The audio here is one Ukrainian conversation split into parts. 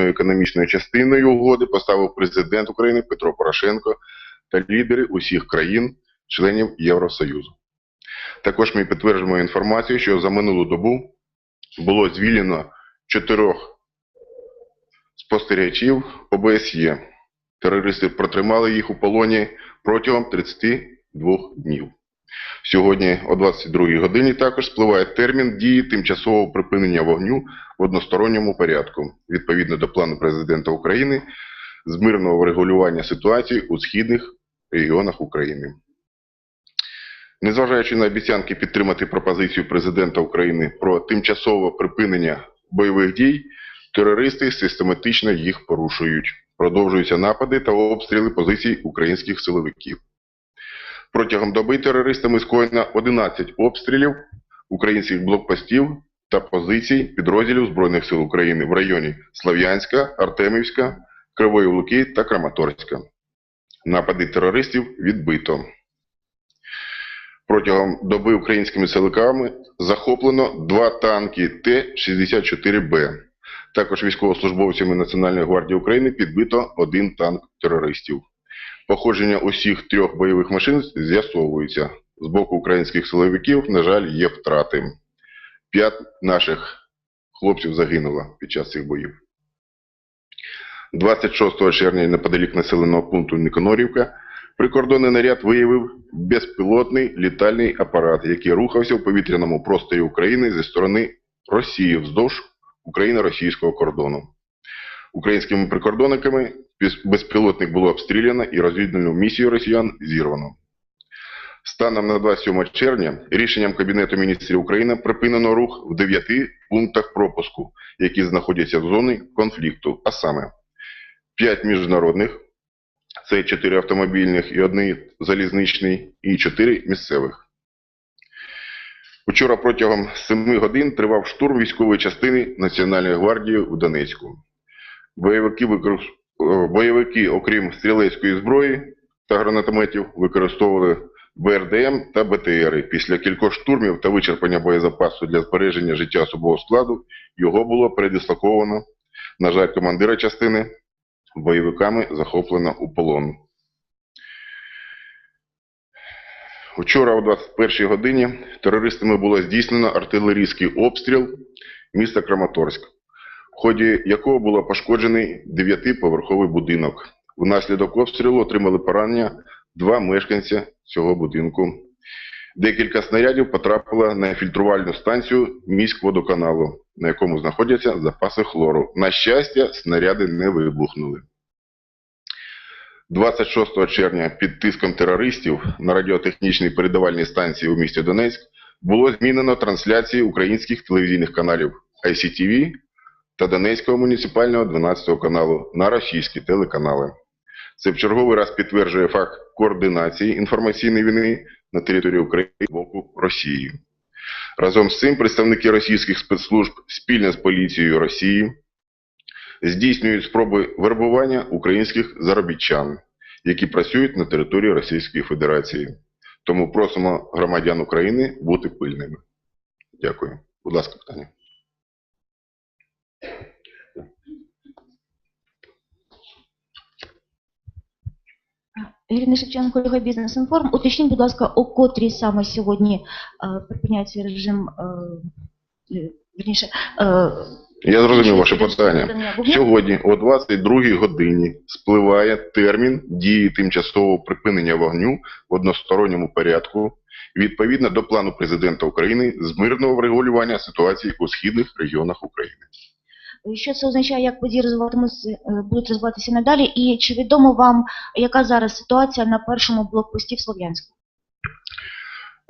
економічною частиною угоди поставив президент України Петро Порошенко та лідери усіх країн, членів Євросоюзу. Також ми підтверджуємо інформацію, що за минулу добу було звільнено чотирьох спостерігачів ОБСЄ. Терористи протримали їх у полоні протягом 32 днів. Сьогодні о 22 годині також спливає термін дії тимчасового припинення вогню в односторонньому порядку, відповідно до плану президента України з мирного врегулювання ситуації у східних регіонах України. Незважаючи на обіцянки підтримати пропозицію президента України про тимчасове припинення бойових дій, терористи систематично їх порушують. Продовжуються напади та обстріли позицій українських силовиків. Протягом доби терористами скоєно 11 обстрілів українських блокпостів та позицій підрозділів Збройних сил України в районі Слов'янська, Артемівська, Кривої Луки та Краматорська. Напади терористів відбито. Протягом доби українськими силовиками захоплено два танки Т-64Б. Також військовослужбовцями Національної гвардії України підбито один танк терористів. Походження усіх трьох бойових машин з'ясовується. З боку українських силовиків, на жаль, є втрати. П'ять наших хлопців загинуло під час цих боїв. 26 червня неподалік населеного пункту Никонорівка прикордонний наряд виявив безпілотний літальний апарат, який рухався в повітряному просторі України зі сторони Росії вздовж Україно-російського кордону. Українськими прикордонниками безпілотник було обстріляно і розвідувальну місію росіян зірвано. Станом на 27 червня рішенням Кабінету міністрів України припинено рух в 9 пунктах пропуску, які знаходяться в зоні конфлікту, а саме 5 міжнародних, це 4 автомобільних і 1 залізничний, і 4 місцевих. Вчора протягом 7 годин тривав штурм військової частини Національної гвардії у Донецьку. Бойовики, бойовики, окрім стрілецької зброї та гранатометів, використовували БРДМ та БТРи. Після кількох штурмів та вичерпання боєзапасу для збереження життя особового складу його було передислоковано. На жаль, командира частини бойовиками захоплено у полон. Вчора о 21 годині терористами було здійснено артилерійський обстріл міста Краматорськ, в ході якого було пошкоджений дев'ятиповерховий будинок. Внаслідок обстрілу отримали поранення два мешканця цього будинку. Декілька снарядів потрапило на фільтрувальну станцію міськводоканалу, на якому знаходяться запаси хлору. На щастя, снаряди не вибухнули. 26 червня під тиском терористів на радіотехнічній передавальній станції у місті Донецьк було змінено трансляції українських телевізійних каналів ICTV та Донецького муніципального 12 каналу на російські телеканали. Це в черговий раз підтверджує факт координації інформаційної війни на території України з боку Росії. Разом з цим представники російських спецслужб спільно з поліцією Росії здійснюють спроби вербування українських заробітчан, які працюють на території Російської Федерації. Тому просимо громадян України бути пильними. Дякую. Будь ласка, питання. Ірина Шевченко, Ліга Бізнес Інформ. Уточніть, будь ласка, о котрій саме сьогодні е, припиняється режим, е, е, вірніше, е, Я зрозумів ваше питання. Сьогодні о 22 годині спливає термін дії тимчасового припинення вогню в односторонньому порядку відповідно до плану президента України з мирного врегулювання ситуації у східних регіонах України. Що це означає, як події розвиватимуться, е, будуть розвиватися надалі? І чи відомо вам, яка зараз ситуація на першому блокпості в Слов'янську?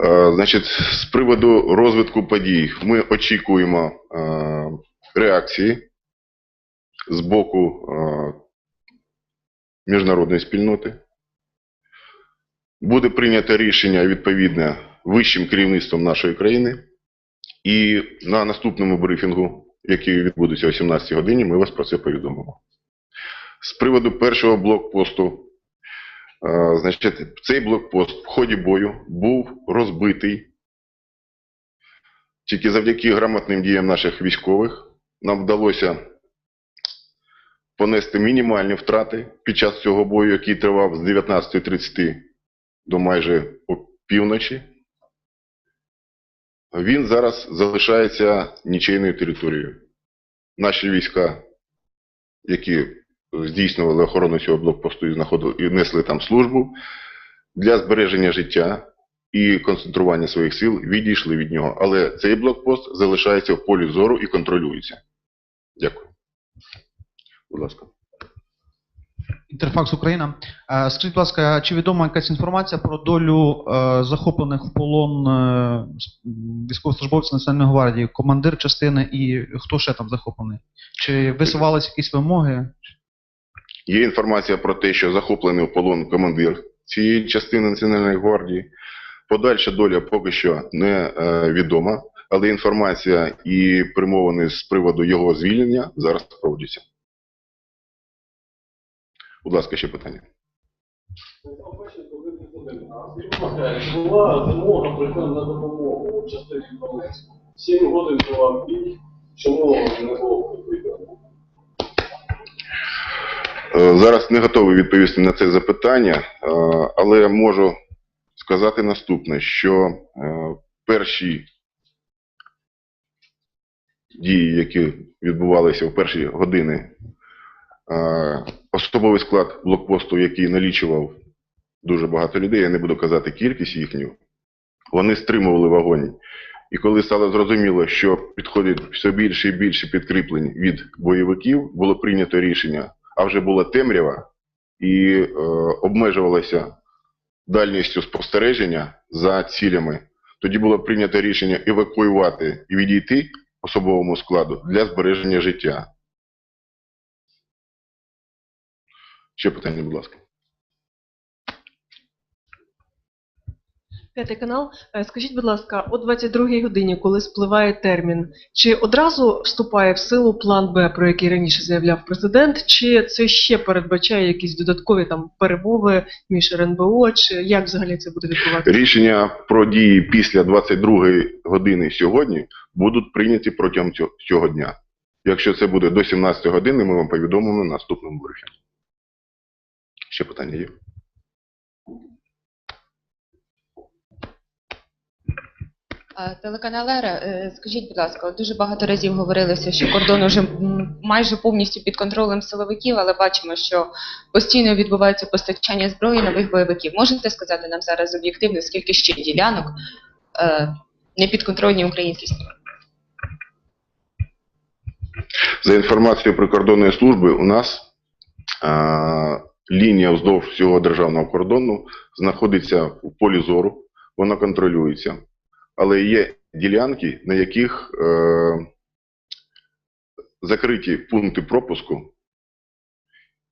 Е, Значить, з приводу розвитку подій ми очікуємо е, реакції з боку е, міжнародної спільноти. Буде прийнято рішення відповідне вищим керівництвом нашої країни. І на наступному брифінгу, який відбудеться о 17 годині, ми вас про це повідомимо. З приводу першого блокпосту Е, Значить, цей блокпост в ході бою був розбитий. Тільки завдяки грамотним діям наших військових нам вдалося понести мінімальні втрати під час цього бою, який тривав з 19.30 до майже півночі. Він зараз залишається нічийною територією. Наші війська, які здійснювали охорону цього блокпосту і, знаходили, і несли там службу, для збереження життя і концентрування своїх сил відійшли від нього. Але цей блокпост залишається в полі зору і контролюється. Дякую. Будь ласка. Інтерфакс Україна. Е, Скажіть, будь ласка, чи відома якась інформація про долю е, захоплених в полон е, військовослужбовців Національної гвардії, командир частини і хто ще там захоплений? Чи висувалися якісь вимоги? Є інформація про те, що захоплений в полон командир цієї частини Національної гвардії. Подальша доля поки що не відома, але інформація і примовини з приводу його звільнення зараз проводяться. Будь ласка, ще питання. Була вимога прийти на допомогу в частині Донецьку. Сім годин була бій, чому не було? Е, Зараз не готовий відповісти на це запитання, е, але можу сказати наступне, що е, перші дії, які відбувалися в перші години, особовий склад блокпосту, який налічував дуже багато людей, я не буду казати кількість їхню, вони стримували вогонь. І коли стало зрозуміло, що підходить все більше і більше підкріплень від бойовиків, було прийнято рішення а вже була темрява і е, обмежувалася дальністю спостереження за цілями. Тоді було прийнято рішення евакуювати і відійти особовому складу для збереження життя. Ще питання, будь ласка. П'ятий канал. Е, Скажіть, будь ласка, о 22-й годині, коли спливає термін, чи одразу вступає в силу план Б, про який раніше заявляв президент, чи це ще передбачає якісь додаткові там перемови між РНБО, чи як взагалі це буде відбуватися? Рішення про дії після 22 години сьогодні будуть прийняті протягом цього, дня. Якщо це буде до 17 години, ми вам повідомимо на наступному брифінгу. Ще питання є? Телеканал Ера, е, скажіть, будь ласка, дуже багато разів говорилося, що кордон уже майже повністю під контролем силовиків, але бачимо, що постійно відбувається постачання зброї нових бойовиків. Можете сказати нам зараз об'єктивно, скільки ще ділянок е, не підконтрольні українській стороні? За інформацією прикордонної служби, у нас лінія вздовж всього державного кордону знаходиться в полі зору, вона контролюється. Але є ділянки, на яких е, закриті пункти пропуску,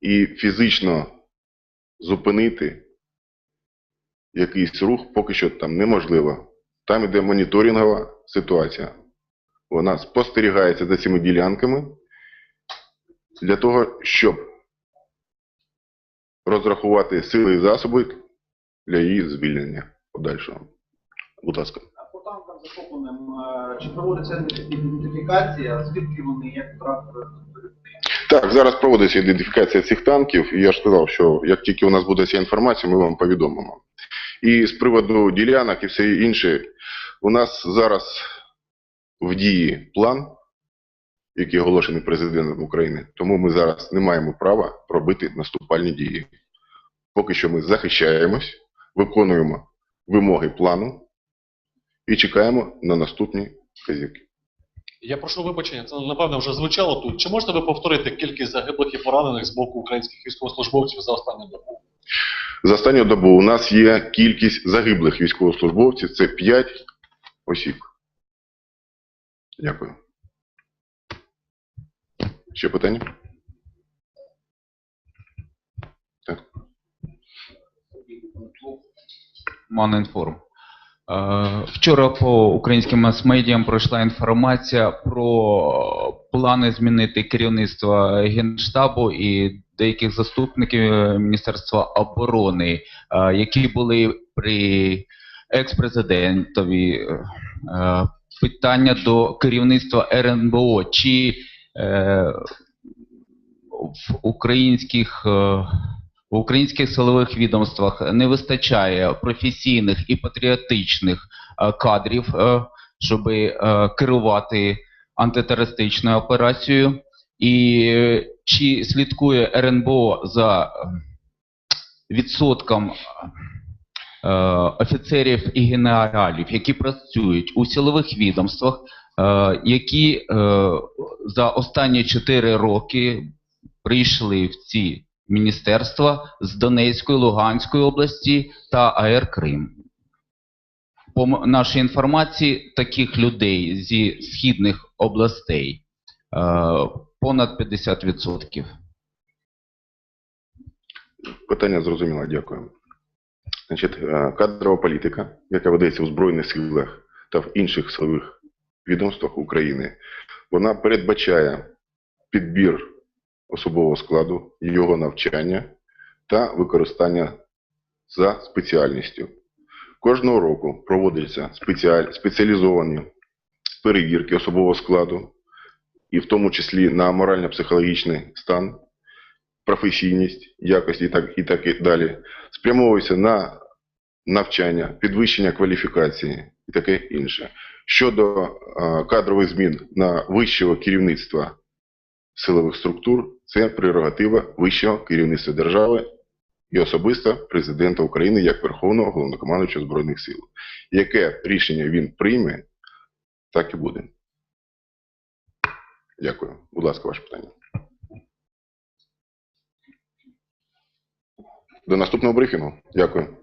і фізично зупинити якийсь рух поки що там неможливо. Там іде моніторингова ситуація. Вона спостерігається за цими ділянками для того, щоб розрахувати сили і засоби для її звільнення подальшого. Будь ласка. А по танкам захопленим, чи проводиться ідентифікація, звідки вони, як трактори? Так, зараз проводиться ідентифікація цих танків, і я ж сказав, що як тільки у нас буде ця інформація, ми вам повідомимо. І з приводу ділянок і все інше, у нас зараз в дії план, який оголошений президентом України, тому ми зараз не маємо права робити наступальні дії. Поки що ми захищаємось, виконуємо вимоги плану і чекаємо на наступні вказівки. Я прошу вибачення, це напевно вже звучало тут. Чи можете ви повторити кількість загиблих і поранених з боку українських військовослужбовців за останню добу? За останню добу у нас є кількість загиблих військовослужбовців, це 5 осіб. Дякую. Ще питання? Так. Манінформ. Е, Вчора по українським мас-медіям пройшла інформація про плани змінити керівництво Генштабу і деяких заступників Міністерства оборони, е, які були при екс-президентові. Е, Питання до керівництва РНБО. Чи е, в українських, е, в українських силових відомствах не вистачає професійних і патріотичних е, кадрів, е, щоб керувати антитерористичною операцією. І е, чи слідкує РНБО за е, відсотком е, офіцерів і генералів, які працюють у силових відомствах, е, які е, за останні 4 роки прийшли в ці міністерства з Донецької, Луганської області та АР Крим. По нашій інформації, таких людей зі східних областей е, понад 50%. Питання зрозуміло, дякую. Значить, е, кадрова політика, яка ведеться у Збройних силах та в інших силових відомствах України, вона передбачає підбір особового складу, його навчання та використання за спеціальністю. Кожного року проводяться спеціалізовані перевірки особового складу, і в тому числі на морально-психологічний стан, професійність, якість і так, і так і далі, спрямовується на навчання, підвищення кваліфікації і таке інше. Щодо е, кадрових змін на вищого керівництва силових структур, це прерогатива вищого керівництва держави і особисто президента України як Верховного головнокомандуючого Збройних сил. Яке рішення він прийме, так і буде. Дякую. Будь ласка, ваше питання. До наступного брифінгу. Дякую.